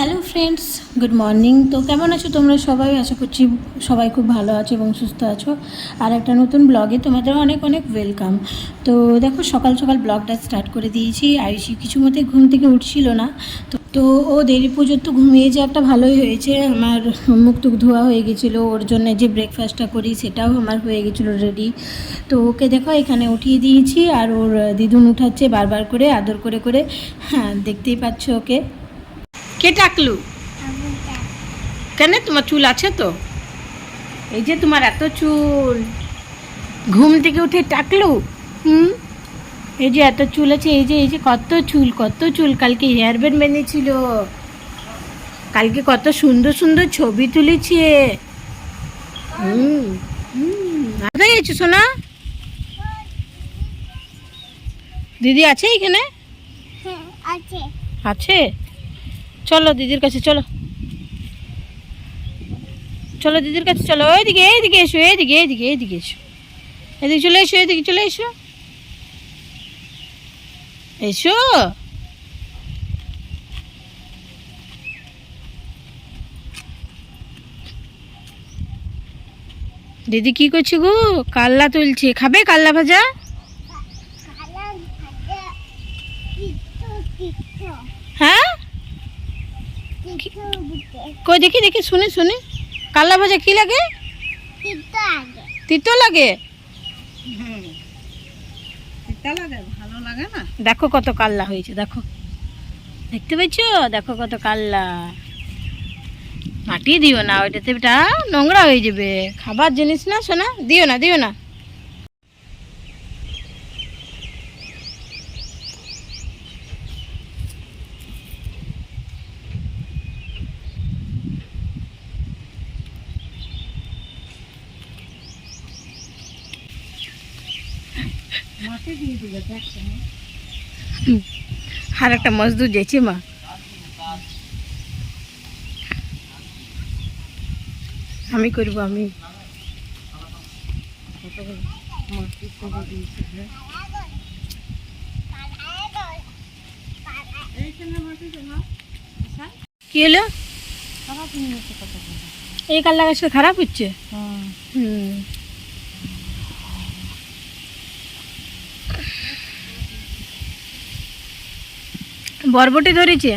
Hello friends good morning তো কেমন আছো তোমরা সবাই? আশা করছি সবাই খুব ভালো আছো এবং সুস্থ আছো। আর একটা নতুন ব্লগে তোমাদের অনেক অনেক ওয়েলকাম তো দেখো, সকাল সকাল ব্লগটা স্টার্ট করে দিয়েছি। আয়ুষি কিছু মতে ঘুম থেকে উঠছিল না। তো তো ও দেরি পর্যন্ত ঘুমিয়ে যে একটা ভালোই হয়েছে। আমার মুখ টুক ধোয়া হয়ে গেছিল। ওর জন্য যে ব্রেকফাস্টটা করি, সেটাও আমার হয়ে গেছিল রেডি তো ওকে দেখো, এখানে উঠিয়ে দিয়েছি। আর ওর দিদুন উঠাচ্ছে বারবার করে, আদর করে করে। হ্যাঁ দেখতেই পাচ্ছ ওকে। কে টাকলু কেন? তোমার চুল আছে তো? এই যে তোমার এত চুল। ঘুম থেকে উঠে টাকলু হুম? এই যে এত চুল আছে এই যে এই যে কত চুল কত চুল। কালকে হেয়ার ব্যান্ড বেঁধেছিল কালকে কত সুন্দর সুন্দর ছবি তুলেছে। হুম হুম। কোথায় গেছো সোনা? দিদি আছে এখানে? হ্যাঁ আছে। আছে? চলো দিদির কাছে চলো। চলো দিদির কাছে চলো। এইদিকে এইদিকে এসো এইদিকে এইদিকে এইদিকে এসো। এদিকে চলে এসো এদিকে চলে এসো। এসো। দিদি কি করছে গো? কাল্লা তুলছে। খাবে কাল্লা ভাজা? হ্যাঁ? কই দেখি দেখি শুনে শুনে। কাল্লা ভাজা কি লাগে? তিতো আগে লাগে? তিতা লাগে ভালো লাগে না? দেখো কত কাল্লা হয়েছে দেখো। দেখতে পেয়েছ? দেখো কত কাল্লা। মাটি দিও না ওইটাতে এটা নোংরা হয়ে যাবে। খাবার জিনিস না শোনা দিও না দিও না। আর একটা মজদুর যেছে মা। আমি করব আমি। কি হলো? এই কাল্লা গাছটা খারাপ হচ্ছে? হ্যাঁ। হুম। বরবটি ধরেছে।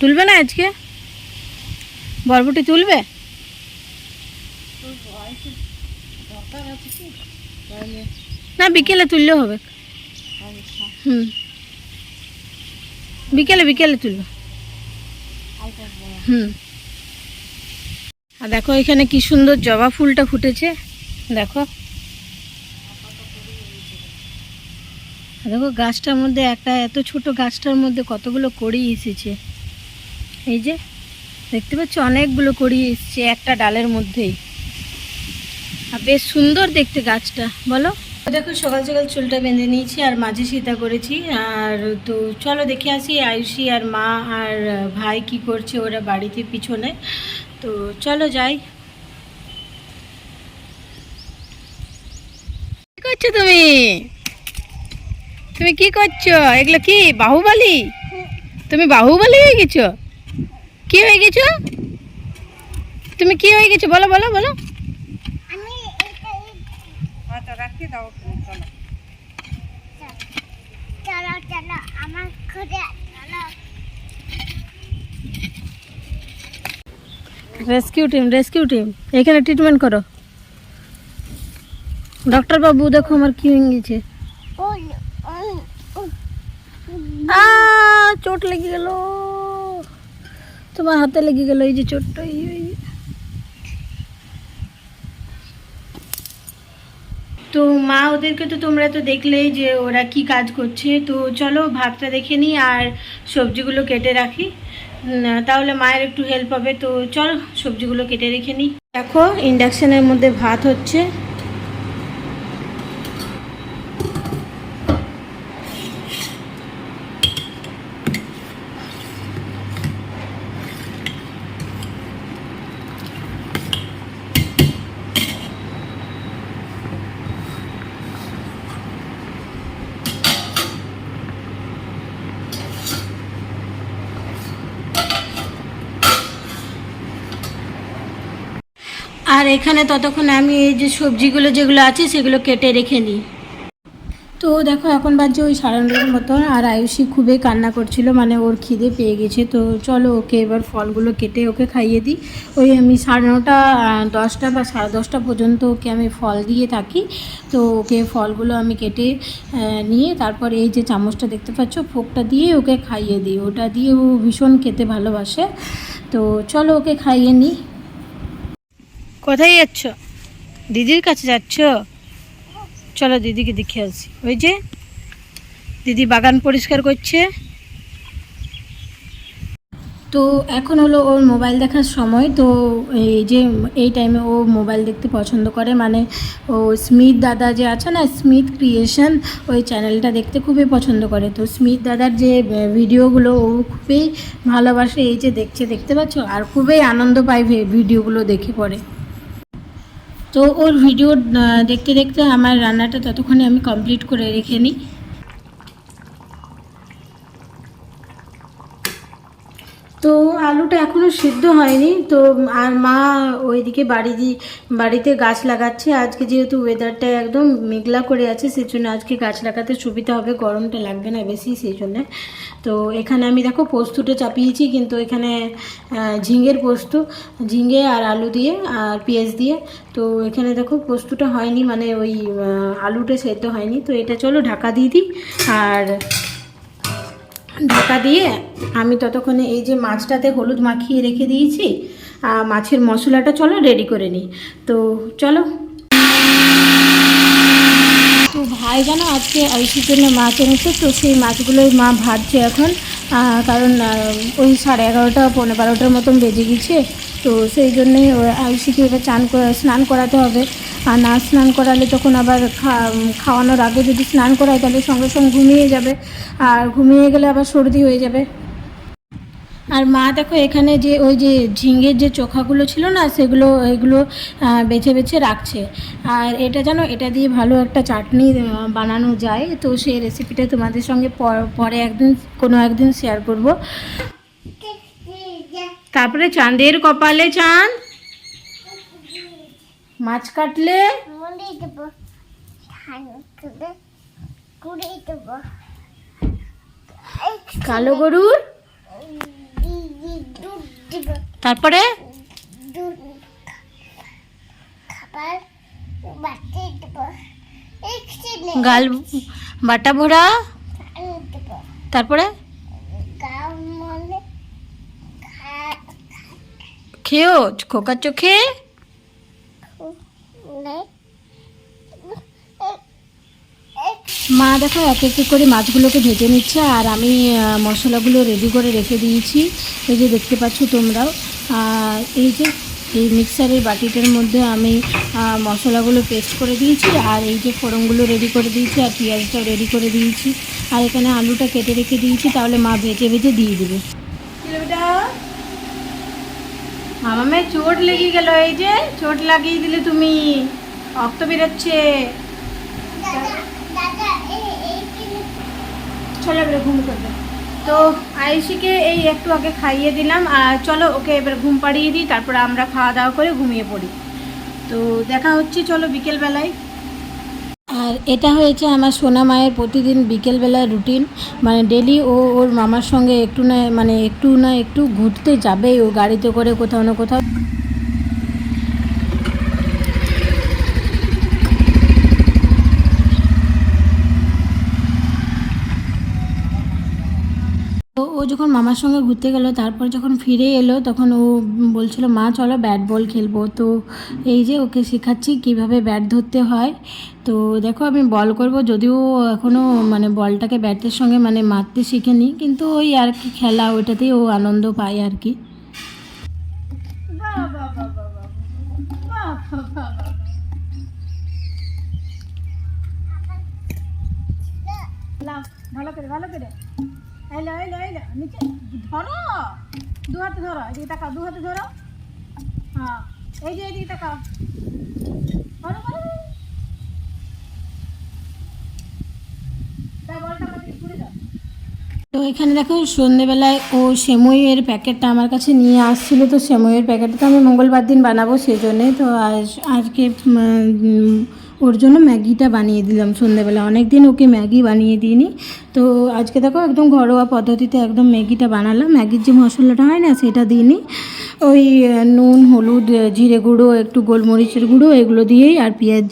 তুলবে না আজকে? বরবটি তুলবে? না, বিকেলে তুললেও হবে। হুম। বিকেলে বিকেলে তুলবে। হুম। আর দেখো এখানে কি সুন্দর জবা ফুলটা ফুটেছে। দেখো আর দেখো গাছটার মধ্যে একটা, এত ছোট গাছটার মধ্যে কতগুলো কড়ি এসেছে। এই যে, দেখতে পাচ্ছ অনেকগুলো কড়ি এসেছে একটা ডালের মধ্যেই আর বেশ সুন্দর দেখতে গাছটা, বলো। দেখো সকাল সকাল চুলটা বেঁধে নিয়েছি আর মাঝে সীতা করেছি। আর তো চলো দেখে আসি আয়ুষি আর মা আর ভাই কি করছে ওরা বাড়িতে পিছনে। তো চলো যাই। করছ তুমি? তুমি কি করছ? এগুলো কি বাহুবলি? তুমি বাহুবলি হয়ে গেছো? কি হয়ে গেছো? তুমি কি হয়ে গেছো? বলো বলো বলো। আমি এটা রাখি দাও তুমি, চলো। চলো চলো আমার ঘরে চলো। রেস্কিউ টিম রেস্কিউ টিম এখানে ট্রিটমেন্ট করো। ডক্টর বাবু দেখো আমার কি হয়ে গেছে ওই ওই ওই আ চোট লেগে গেল। তোমার হাতে লেগে গেল এই যে চোটটা, এই। তো মা, ওদেরকে তো তোমরা তো দেখলেই যে ওরা কি কাজ করছে। তো চলো ভাতটা দেখে নিই আর সবজিগুলো কেটে রাখি। তাহলে মায়ের একটু হেল্প হবে। তো চলো সবজিগুলো কেটে রেখে নিই। দেখো ইন্ডাকশানের মধ্যে ভাত হচ্ছে। এখানে ততক্ষণে আমি এই যে সবজিগুলো যেগুলো আছে সেগুলো কেটে রেখে নিই তো দেখো, এখন বাজছে ওই সাড়ে নটার মতো আর আয়ুষী খুবই কান্না করছিল মানে ওর খিদে পেয়ে গেছে। তো চলো ওকে এবার ফলগুলো কেটে ওকে খাইয়ে দিই। ওই আমি সাড়ে নটা দশটা বা সাড়ে দশটা পর্যন্ত ওকে আমি ফল দিয়ে থাকি। তো ওকে ফলগুলো আমি কেটে নিয়ে তারপর এই যে চামচটা দেখতে পাচ্ছ ফোকটা দিয়ে ওকে খাইয়ে দিই। ওটা দিয়ে ও ভীষণ খেতে ভালোবাসে। তো চলো ওকে খাইয়ে নিই। কোথায় যাচ্ছ? দিদির কাছে যাচ্ছ? চলো দিদিকে দেখে আসি। ওই যে, দিদি বাগান পরিষ্কার করছে। তো এখন হলো ওর মোবাইল দেখার সময়। তো এই যে, এই টাইমে ও মোবাইল দেখতে পছন্দ করে। মানে ও স্মিথ দাদা যে আছে না স্মিথ ক্রিয়েশন ওই চ্যানেলটা দেখতে খুবই পছন্দ করে। তো স্মিথ দাদার যে ভিডিওগুলো ও খুবই ভালোবাসে। এই যে দেখছে, দেখতে পাচ্ছ? আর খুবই আনন্দ পায় ভিডিওগুলো দেখে পড়ে তো ওর ভিডিও দেখতে দেখতে আমার রান্নাটা ততক্ষণে আমি কমপ্লিট করে রেখে নিই তো আলুটা এখনও সিদ্ধ হয়নি, তো আর মা ওইদিকে বাড়ি বাড়িতে গাছ লাগাচ্ছে। আজকে যেহেতু ওয়েদারটা একদম মেঘলা করে আছে সেই জন্য আজকে গাছ লাগাতে সুবিধা হবে, গরমটা লাগবে না বেশি সেই জন্য তো এখানে আমি দেখো পোস্তটা চাপিয়েছি, কিন্তু এখানে ঝিঙের পোস্ত, ঝিঙে আর আলু দিয়ে আর পেঁয়াজ দিয়ে। তো এখানে দেখো পোস্তটা হয়নি মানে ওই আলুটা সেদ্ধ হয়নি। তো এটা চলো ঢাকা দিয়ে দিই, আর ঢাকা দিয়ে আমি ততক্ষণে এই যে মাছটাতে হলুদ মাখিয়ে রেখে দিয়েছি মাছের মশলাটা চলো রেডি করে নিই। তো চলো। তো ভাই জানো, আজকে আইসির জন্য মাছ এনেছে, তো সেই মাছগুলোই মা ভাজছে এখন। কারণ ওই সাড়ে এগারোটা পনেরো বারোটার মতন বেজে গেছে, তো সেই জন্যই আইসিকে এবার চান স্নান করাতে হবে। আর না স্নান করালে তখন আবার খাওয়ানোর আগে যদি স্নান করায় তাহলে সঙ্গে সঙ্গে ঘুমিয়ে যাবে। আর ঘুমিয়ে গেলে আবার সর্দি হয়ে যাবে। আর মা দেখো এখানে যে ওই যে ঝিঙের যে চোখাগুলো ছিল না সেগুলো এগুলো বেছে বেছে রাখছে। আর এটা জানো এটা দিয়ে ভালো একটা চাটনি বানানো যায়। তো সেই রেসিপিটা তোমাদের সঙ্গে পরে একদিন কোনো একদিন শেয়ার করব। তারপরে চাঁদের কপালে চাঁদ। মাছ কাটলে? কালো গরুর? তারপরে? গাল বাটা ভরা? তারপরে? মনে খেয়েও? খোকার চোখে নে মা দেখো, এক এক করে মাছগুলোকে ভেজে নিচ্ছে আর আমি মশলাগুলো রেডি করে রেখে দিয়েছি। এই যে দেখতে পাচ্ছ তোমরাও। এই যে, এই মিক্সারের বাটিটার মধ্যে আমি মশলাগুলো পেস্ট করে দিয়েছি আর এই যে ফোড়নগুলো রেডি করে দিয়েছি আর পেঁয়াজটাও রেডি করে দিয়েছি। আর এখানে আলুটা কেটে রেখে দিয়েছি, তাহলে মা ভেজে ভেজে দিয়ে দেবে। মামামে চোট লেগে গেল এই যে, চোট লাগিয়ে দিলে তুমি, রক্ত বেরোচ্ছে দাদা দাদা এই এই কিনে এবারে ঘুম করবে তো আয়ুষিকে এই একটু আগে খাইয়ে দিলাম, আর চলো ওকে এবার ঘুম পাড়িয়ে দিই, তারপরে আমরা খাওয়া দাওয়া করে ঘুমিয়ে পড়ি। তো দেখা হচ্ছে, চলো বিকেলবেলায়। আর এটা হয়েছে আমার সোনা মায়ের প্রতিদিন বিকেলবেলার রুটিন মানে ডেলি ও ওর মামার সঙ্গে একটু না মানে একটু না একটু ঘুরতে যাবেই ও গাড়িতে করে কোথাও না কোথাও। যখন মামার সঙ্গে ঘুরতে গেল, তারপর যখন ফিরে এলো, তখন ও বলছিল, মা, চলো ব্যাট বল খেলব। তো এই যে ওকে শেখাচ্ছি কীভাবে ব্যাট ধরতে হয়। তো দেখো, আমি বল করব যদিও এখনও মানে বলটাকে ব্যাটের সঙ্গে মানে মারতে শিখেনি, কিন্তু ওই আর কি খেলা, ওইটাতেই ও আনন্দ পায় আর কি। ভালো করে ভালো করে। এলো এলো এলো নিচে, ধরো। দু হাতে ধরো এদিকে তাকাও, দু হাতে ধরো। হ্যাঁ এই যে এদিকে তাকাও। ধরো ধরো। তো এখানে দেখো, সন্ধেবেলায় ও সেমইয়ের প্যাকেটটা আমার কাছে নিয়ে আসছিল। তো সেমইয়ের প্যাকেটটা আমি মঙ্গলবার দিন বানাবো সেই জন্যে তো আজ, আজকে ওর জন্য ম্যাগিটা বানিয়ে দিলাম সন্ধেবেলা। অনেক দিন ওকে ম্যাগি বানিয়ে দিইনি। তো আজকে দেখো একদম ঘরোয়া পদ্ধতিতে একদম ম্যাগিটা বানালাম। ম্যাগির যে মশলাটা হয় না, সেটা দিইনি। ওই নুন, হলুদ, জিরে গুঁড়ো, একটু গোলমরিচের গুঁড়ো, এগুলো দিয়েই আর পেঁয়াজ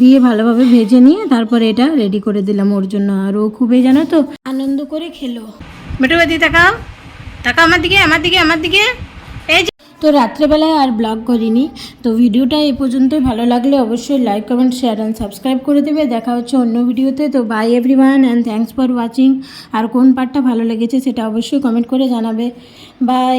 দিয়ে ভালোভাবে ভেজে নিয়ে তারপরে এটা রেডি করে দিলাম ওর জন্য। আর ও খুবই জানো তো আনন্দ করে খেলো। বেটু বাদি তাকাও। তাকাও আমার দিকে আমার দিকে আমার দিকে। এই যে তো রাত্রেবেলায় আর ব্লগ করিনি। তো ভিডিওটা এ পর্যন্তই। ভালো লাগলে অবশ্যই like comment share and subscribe করে দেবে। দেখা হচ্ছে অন্য ভিডিওতে। তো bye everyone and thanks for watching আর কোন পার্টটা ভালো লেগেছে সেটা অবশ্যই কমেন্ট করে জানাবে। বাই